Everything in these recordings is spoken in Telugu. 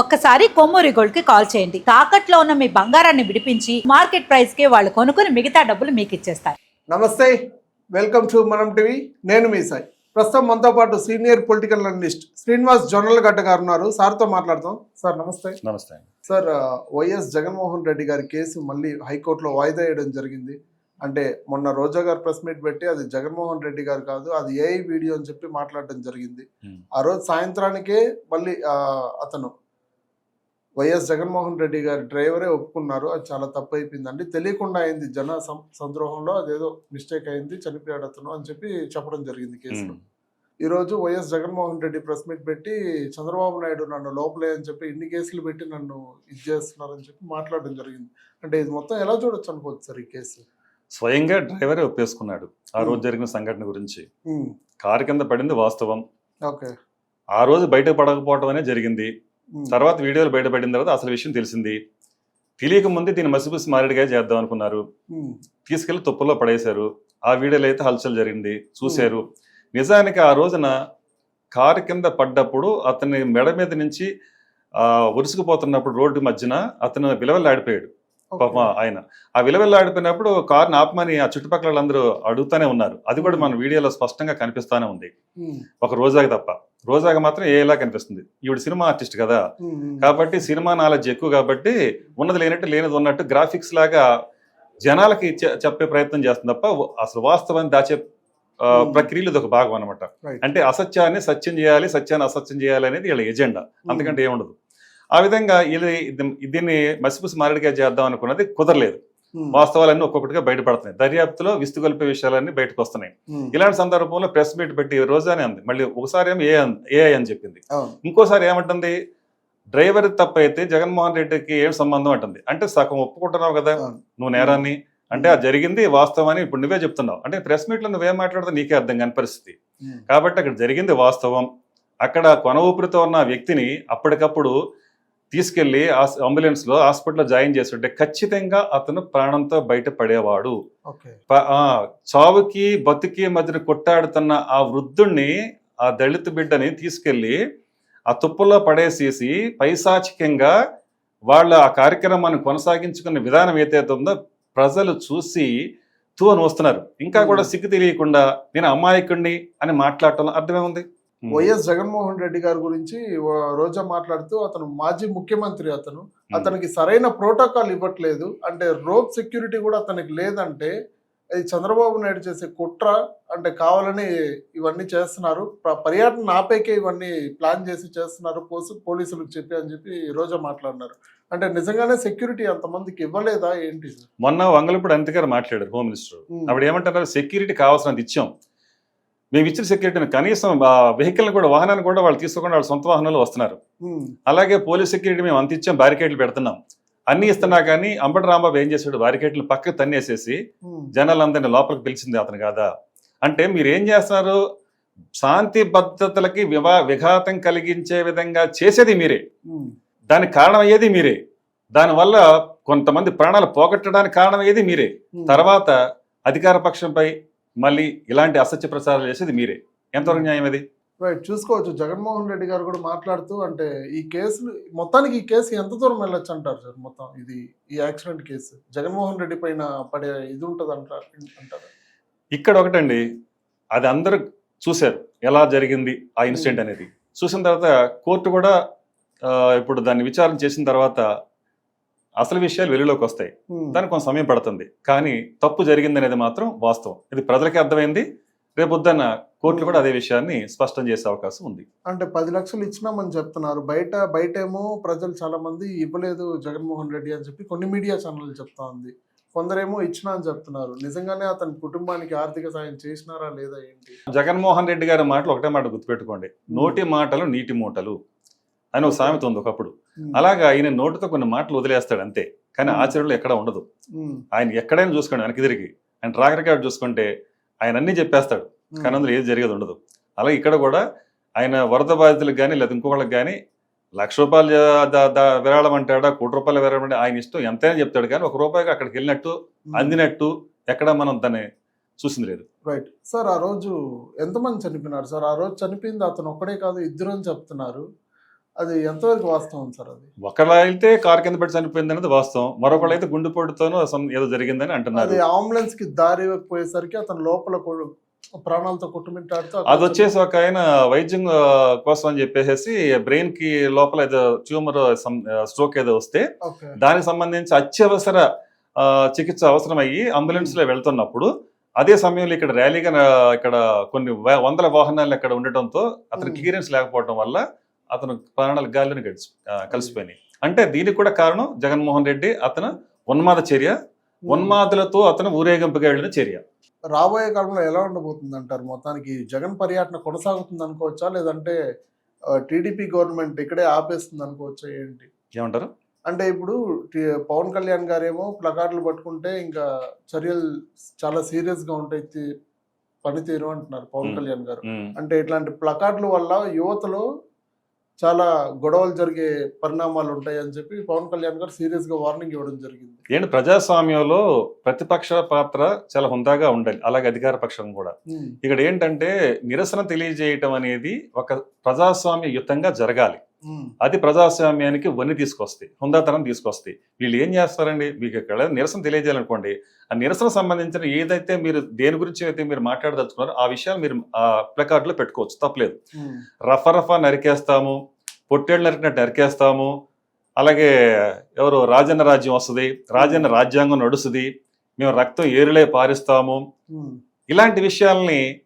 ఒక్కసారి కొమ్మూరి గోల్డ్కి కాల్ చేయండి. తాకట్లో ఉన్న మీ బంగారాన్ని విడిపించి మార్కెట్ ప్రైస్కి వాళ్ళు కొనుక్కుని మిగతా డబ్బులు మీకు ఇచ్చేస్తారు. నమస్తే వెల్కమ్ టు మనం టీవీ. నేను మీ సాయి. ప్రస్తుతం మనతో పాటు సీనియర్ పొలిటికల్ అనలిస్ట్ శ్రీనివాస్ జొన్నల గడ్డ గారు ఉన్నారు. సార్తో మాట్లాడతాం సార్ నమస్తే. నమస్తే. సార్ వైఎస్ జగన్మోహన్ రెడ్డి గారి కేసు మళ్ళీ హైకోర్టులో వాయిదా వేయడం జరిగింది. అంటే మొన్న రోజా గారు ప్రెస్ మీట్ పెట్టి అది జగన్మోహన్ రెడ్డి గారు కాదు అది ఏఐ వీడియో అని చెప్పి మాట్లాడడం జరిగింది. ఆ రోజు సాయంత్రానికే మళ్ళీ అతను వైఎస్ జగన్మోహన్ రెడ్డి గారి డ్రైవరే ఒప్పుకున్నారు. అది చాలా తప్పు అయిపోయిందండి తెలియకుండా అయింది. జన సంద్రోహంలో అదేదో మిస్టేక్ అయింది చనిపోయాడు అతను అని చెప్పి చెప్పడం జరిగింది కేసులో. ఈ రోజు YS Jaganmohan Reddy press meet పెట్టి చంద్రబాబు నాయుడు నన్ను లోపలే అని చెప్పి ఇన్ని కేసులు పెట్టి నన్ను ఇది చేస్తున్నారని చెప్పి మాట్లాడడం జరిగింది. అంటే ఇది మొత్తం ఎలా చూడొచ్చు అనుకోవచ్చు సార్ ఈ కేసు? స్వయంగా డ్రైవరే ఒప్పేసుకున్నాడు. ఆ రోజు. జరిగిన సంఘటన గురించి. కారు కింద పడింది వాస్తవం. ఓకే. ఆ రోజు బయట పడకపోవడం అనే జరిగింది. తర్వాత వీడియోలు బయటపడిన తర్వాత అసలు విషయం తెలిసింది. తెలియక ముందే దీన్ని మసిపూసి మారేడుగా చేద్దాం అనుకున్నారు. ఉమ్, తీసుకెళ్ళి తుప్పల్లో పడేశారు. ఆ వీడియోలో అయితే హల్చల్ జరిగింది. చూశారు. నిజానికి ఆ రోజున కారు కింద పడ్డప్పుడు అతని మెడ మీద నుంచి ఆ ఉరుసుకుపోతున్నప్పుడు రోడ్డు మధ్యన అతను విలవల్లాడిపోయాడు. పాపం ఆయన. ఆ విలవెల్లాడిపోయినప్పుడు కారుని ఆపమని ఆ చుట్టుపక్కల వాళ్ళందరూ అడుగుతానే ఉన్నారు. అది కూడా మన వీడియోలో స్పష్టంగా కనిపిస్తానే ఉంది. ఒక రోజాకి తప్ప. రోజాకి మాత్రం ఏలా కనిపిస్తుంది? ఈవిడ సినిమా ఆర్టిస్ట్ కదా. కాబట్టి సినిమా నాలెడ్జ్ ఎక్కువ కాబట్టి ఉన్నది లేనట్టు లేనిది ఉన్నట్టు గ్రాఫిక్స్ లాగా జనాలకి చెప్పే ప్రయత్నం చేస్తుంది తప్ప అసలు వాస్తవాన్ని దాచే. ప్రక్రియలు ఇది ఒక భాగం అనమాట. అంటే అసత్యాన్ని సత్యం చేయాలి సత్యాన్ని అసత్యం చేయాలి అనేది వీళ్ళ ఎజెండా. అంతకంటే ఏముండదు. ఆ విధంగా ఇది దీన్ని మసిపూసి మారడిగా చేద్దాం అనుకున్నది కుదరలేదు. వాస్తవాలన్నీ ఒక్కొక్కటిగా బయటపడుతున్నాయి. దర్యాప్తులో విస్తుగొల్పే విషయాలన్నీ బయటకు వస్తున్నాయి ఉమ్, ఇలాంటి సందర్భంలో ప్రెస్ మీట్ పెట్టి రోజానే అంది. మళ్ళీ ఒకసారి ఏమో ఏ అన్- చెప్పింది. ఇంకోసారి ఏమంటుంది? డ్రైవర్ తప్పైతే జగన్మోహన్ రెడ్డికి ఏం సంబంధం అంటుంది? అంటే సగం ఒప్పుకుంటున్నావు కదా. నువ్వు నేరాన్ని. అంటే అది జరిగింది వాస్తవం అని ఇప్పుడు నువ్వే చెప్తున్నావు. అంటే ప్రెస్ మీట్లో నువ్వేం మాట్లాడితే నీకే అర్థం కాని పరిస్థితి. కాబట్టి అక్కడ జరిగింది వాస్తవం. అక్కడ కొన ఊపిరితో ఉన్న వ్యక్తిని అప్పటికప్పుడు తీసుకెళ్ళి అంబులెన్స్లో హాస్పిటల్లో జాయిన్ చేస్తుంటే ఖచ్చితంగా అతను ప్రాణంతో బయట పడేవాడు చావుకి బతుకి మధ్యన కొట్టాడుతున్న ఆ వృద్ధుణ్ణి ఆ దళిత బిడ్డని తీసుకెళ్ళి ఆ తుప్పల్లో పడేసేసి పైశాచికంగా వాళ్ళ ఆ కార్యక్రమాన్ని కొనసాగించుకున్న విధానం ఏదైతే ఉందో ప్రజలు చూసి తూ అని వస్తున్నారు ఇంకా కూడా సిగ్గు తెలియకుండా నేను అమాయకుడిని అని మాట్లాడటం అర్థమేముంది వైఎస్ జగన్మోహన్ రెడ్డి గారి గురించి రోజా మాట్లాడుతూ అతను మాజీ ముఖ్యమంత్రి అతను. అతనికి సరైన ప్రోటోకాల్ ఇవ్వట్లేదు. అంటే రోప్ సెక్యూరిటీ కూడా అతనికి లేదంటే ఇది చంద్రబాబు నాయుడు చేసే కుట్ర అంటే కావాలని ఇవన్నీ చేస్తున్నారు. పర్యటన ఆపేకే ఇవన్నీ ప్లాన్ చేసి చేస్తున్నారు. పోసు పోలీసులకు చెప్పి అని చెప్పి రోజా మాట్లాడినారు. అంటే నిజంగానే సెక్యూరిటీ అంతమందికి ఇవ్వలేదా ఏంటి? మొన్న వంగలపూడి అనిత గారు మాట్లాడారు హోమ్ మినిస్టర్. అప్పుడు ఏమంటారు? సెక్యూరిటీ కావాల్సినంత ఇచ్చాం. మేము ఇచ్చిన సెక్యూరిటీని కనీసం వెహికల్ కూడా వాహనాన్ని కూడా వాళ్ళు తీసుకోకుండా వాళ్ళ సొంత వాహనాలు వస్తున్నారు. అలాగే పోలీస్ సెక్యూరిటీ మేము అంత ఇచ్చాం బ్యారికేడ్లు పెడుతున్నాం. అన్ని ఇస్తున్నా కానీ అంబటి రాంబాబు ఏం చేశాడు? బ్యారికేడ్లు పక్కకు తన్నేసేసి జనాలందరినీ లోపలికి పిలిచింది అతను కాదా? అంటే మీరు ఏం చేస్తున్నారు? శాంతి భద్రతలకి వివా విఘాతం కలిగించే విధంగా చేసేది మీరే. దానికి కారణం అయ్యేది మీరే. దానివల్ల కొంతమంది ప్రాణాలు పోగొట్టడానికి కారణం అయ్యేది మీరే. తర్వాత అధికార పక్షంపై మళ్ళీ ఇలాంటి అసత్య ప్రచారాలు చేసేది మీరే. ఎంతవరకు న్యాయం అది? రైట్ చూసుకోవచ్చు. జగన్మోహన్ రెడ్డి గారు కూడా మాట్లాడుతూ అంటే ఈ కేసులు మొత్తానికి ఈ కేసు ఎంత దూరం వెళ్ళొచ్చు అంటారు సార్? మొత్తం ఇది ఈ యాక్సిడెంట్ కేసు. జగన్మోహన్ రెడ్డి పైన పడే ఇది ఉంటుంది అంటారు? అంటారు? ఇక్కడ ఒకటండి అది అందరూ చూశారు. ఎలా జరిగింది ఆ ఇన్సిడెంట్ Hmm. అనేది. చూసిన తర్వాత కోర్టు కూడా ఇప్పుడు దాన్ని విచారణ చేసిన తర్వాత అసలు విషయాలు వెలుగులోకి వస్తాయి. దానికి కొంత సమయం పడుతుంది. కానీ తప్పు జరిగింది అనేది మాత్రం వాస్తవం. ఇది ప్రజలకి అర్థమైంది. రేపొద్దున్న కోర్టులు కూడా అదే విషయాన్ని స్పష్టం చేసే అవకాశం ఉంది. అంటే పది లక్షలు ఇచ్చినామని చెప్తున్నారు. బయట బయట ఏమో ప్రజలు చాలా మంది ఇవ్వలేదు జగన్మోహన్ రెడ్డి అని చెప్పి కొన్ని మీడియా ఛానల్ చెప్తా ఉంది. కొందరేమో ఇచ్చినా అని చెప్తున్నారు. నిజంగానే అతని కుటుంబానికి ఆర్థిక సాయం చేసినారా లేదా ఏంటి? జగన్మోహన్ రెడ్డి గారి మాటలు ఒకటే మాట గుర్తుపెట్టుకోండి. నోటి మాటలు నీటి మూటలు అని ఒక సామెత ఉంది ఒకప్పుడు. అలాగా ఆయన నోటితో కొన్ని మాటలు వదిలేస్తాడు అంతే. కానీ. ఆచరణలో ఎక్కడ ఉండదు. ఆయన ఎక్కడైనా చూసుకోండి వెనక్కి తిరిగి. ఆయన ట్రాక్ రికార్డ్ చూసుకుంటే ఆయన అన్ని చెప్పేస్తాడు. కానీ అందులో ఏది జరిగేది ఉండదు. అలాగే ఇక్కడ కూడా ఆయన వరద బాధితులకు కానీ లేదా ఇంకొకళ్ళకి కానీ లక్ష రూపాయలు విరాళం అంటాడా కోటి రూపాయలు విరాళం అంటే ఆయన ఇష్టం ఎంతైనా చెప్తాడు. కానీ ఒక రూపాయికి అక్కడికి వెళ్ళినట్టు. అందినట్టు ఎక్కడ మనం దాన్ని చూసింది లేదు. రైట్ సార్ ఆ రోజు ఎంతమంది చనిపోయినారు? సార్ ఆ రోజు చనిపోయింది అతను ఒక్కడే కాదు ఇద్దరు అని చెప్తున్నారు. అది ఎంతవరకు వాస్తవం సార్ అది? ఒకళ్ళు అయితే కారు కింద పెట్టి చనిపోయింది అనేది వాస్తవం. మరొకళ్ళు అయితే గుండెపోటుతోనూ ఏదో జరిగిందని అంటున్నారు. అది అంబులెన్స్కి దారి ఇవ్వకపోయేసరికి అతను లోపల ప్రాణాలతో అక్కడ అది వచ్చేసి ఒక ఆయన వైద్యం కోసం అని చెప్పేసి బ్రెయిన్కి లోపల ఏదో ట్యూమర్ స్ట్రోక్ ఏదో వస్తే దానికి సంబంధించి అత్యవసర చికిత్స అవసరమయ్యి అంబులెన్స్లో వెళ్తున్నప్పుడు అదే సమయంలో ఇక్కడ ర్యాలీగా ఇక్కడ కొన్ని వందల వాహనాలు ఇక్కడ ఉండటంతో అతను. క్లియరెన్స్ లేకపోవడం వల్ల అతను ప్రాణాలు గాలిని గడిచి కలిసిపోయినాయి. అంటే దీనికి కూడా కారణం జగన్మోహన్ రెడ్డి అతను ఉన్మాద చర్య ఉన్మాదులతో అతను ఊరేగింపుగా వెళ్ళిన చర్య. రాబోయే కాలంలో ఎలా ఉండబోతుంది అంటారు మొత్తానికి జగన్ పర్యటన కొనసాగుతుంది అనుకోవచ్చా? లేదంటే టీడీపీ గవర్నమెంట్ ఇక్కడే ఆపేస్తుంది అనుకోవచ్చా? ఏంటి? ఏమంటారు? అంటే ఇప్పుడు పవన్ కళ్యాణ్ గారేమో ప్లకార్డులు పట్టుకుంటే ఇంకా చర్యలు చాలా సీరియస్గా ఉంటాయి పనితీరు అంటున్నారు పవన్. కళ్యాణ్ గారు. అంటే ఇట్లాంటి ప్లకార్డుల వల్ల యువతలో చాలా గొడవలు జరిగే పరిణామాలు ఉంటాయి అని చెప్పి పవన్ కళ్యాణ్ గారు సీరియస్గా వార్నింగ్ ఇవ్వడం జరిగింది ఏంటి ప్రజాస్వామ్యంలో ప్రతిపక్ష పాత్ర చాలా హుందాగా ఉండాలి అలాగే అధికార పక్షం కూడా. ఇక్కడ ఏంటంటే నిరసన తెలియజేయటం అనేది ఒక ప్రజాస్వామ్య యుతంగా జరగాలి. అది ప్రజాస్వామ్యానికి వన్ని తీసుకొస్తాయి హుందాతనం తీసుకొస్తాయి. వీళ్ళు ఏం చేస్తారండి? మీకు ఇక్కడ నిరసన తెలియజేయాలనుకోండి. ఆ నిరసన సంబంధించిన ఏదైతే మీరు దేని గురించి అయితే మీరు మాట్లాడదలుచుకున్నారో ఆ విషయాలు మీరు ఆ ప్లకార్డులో పెట్టుకోవచ్చు తప్పలేదు. Hmm. రఫ రఫా నరికేస్తాము పొట్టేళ్ళు నరికినట్టు నరికేస్తాము అలాగే ఎవరు రాజన్న రాజ్యం వస్తుంది రాజన్న రాజ్యాంగం నడుస్తుంది మేము రక్తం ఏరులే పారిస్తాము. ఇలాంటి విషయాల్ని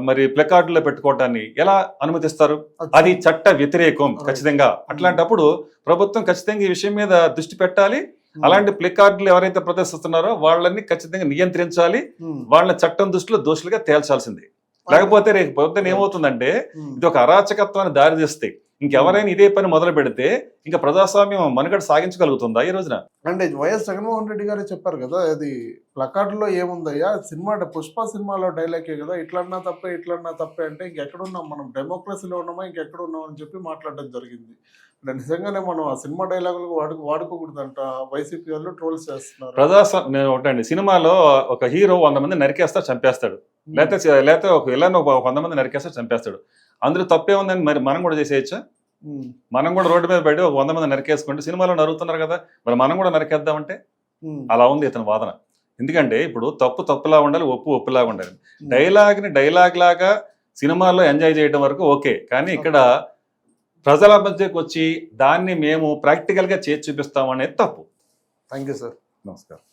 మరి ప్లకార్డులో పెట్టుకోవటాన్ని ఎలా అనుమతిస్తారు? అది చట్ట వ్యతిరేకం ఖచ్చితంగా. అట్లాంటప్పుడు ప్రభుత్వం ఖచ్చితంగా ఈ విషయం మీద దృష్టి పెట్టాలి. అలాంటి ప్లకార్డులు ఎవరైతే ప్రదర్శిస్తున్నారో వాళ్ళని ఖచ్చితంగా నియంత్రించాలి. వాళ్ళని చట్టం దృష్టిలో దోషులుగా తేల్చాల్సింది. లేకపోతే రేపు పొద్దున ఏమవుతుందంటే. ఇది ఒక అరాచకత్వాన్ని దారితీస్తాయి. ఇంకెవరైనా ఇదే పని మొదలు పెడితే ఇంకా ప్రజాస్వామ్యం మనుగడ సాగించగలుగుతుందా ఈ రోజున? అంటే వైఎస్ జగన్మోహన్ రెడ్డి గారే చెప్పారు కదా అది ప్లకార్డులో ఏముందయ్యా? సినిమా పుష్ప సినిమాలో డైలాగే కదా ఇట్లన్నా తప్పే ఇట్లన్నా తప్పే అంటే ఇంకెక్కడున్నాం మనం? డెమోక్రసీలో ఉన్నామా? ఇంకెక్కడ ఉన్నాం అని చెప్పి మాట్లాడడం జరిగింది. అంటే నిజంగానే మనం ఆ సినిమా డైలాగులు వాడుకు వాడుకోకూడదంట. వైసీపీ వాళ్ళు ట్రోల్స్ చేస్తున్నారు. ప్రజాస్వామ్యం నేను ఒకటండి సినిమాలో ఒక హీరో వంద మంది నరికేస్తా చంపేస్తాడు. లేకపోతే లేకపోతే ఒక ఒక వంద మంది నరికేస్తా చంపేస్తాడు. అందులో తప్పే ఉందని మరి మనం కూడా చేసేయచ్చా. మనం కూడా రోడ్డు మీద పడి ఒక వంద మంది నరికేసుకుంటే సినిమాలో నరుగుతున్నారు కదా మరి మనం కూడా నరికేద్దామంటే. అలా ఉంది ఇతని వాదన. ఎందుకంటే ఇప్పుడు తప్పు తప్పులా ఉండాలి ఒప్పు ఒప్పులాగా ఉండాలి. డైలాగ్ని డైలాగ్ లాగా సినిమాల్లో ఎంజాయ్ చేయడం వరకు ఓకే. కానీ ఇక్కడ ప్రజల మధ్యకి వచ్చి దాన్ని మేము ప్రాక్టికల్గా చేసి చూపిస్తాం అనేది తప్పు. Thank you sir. నమస్కారం.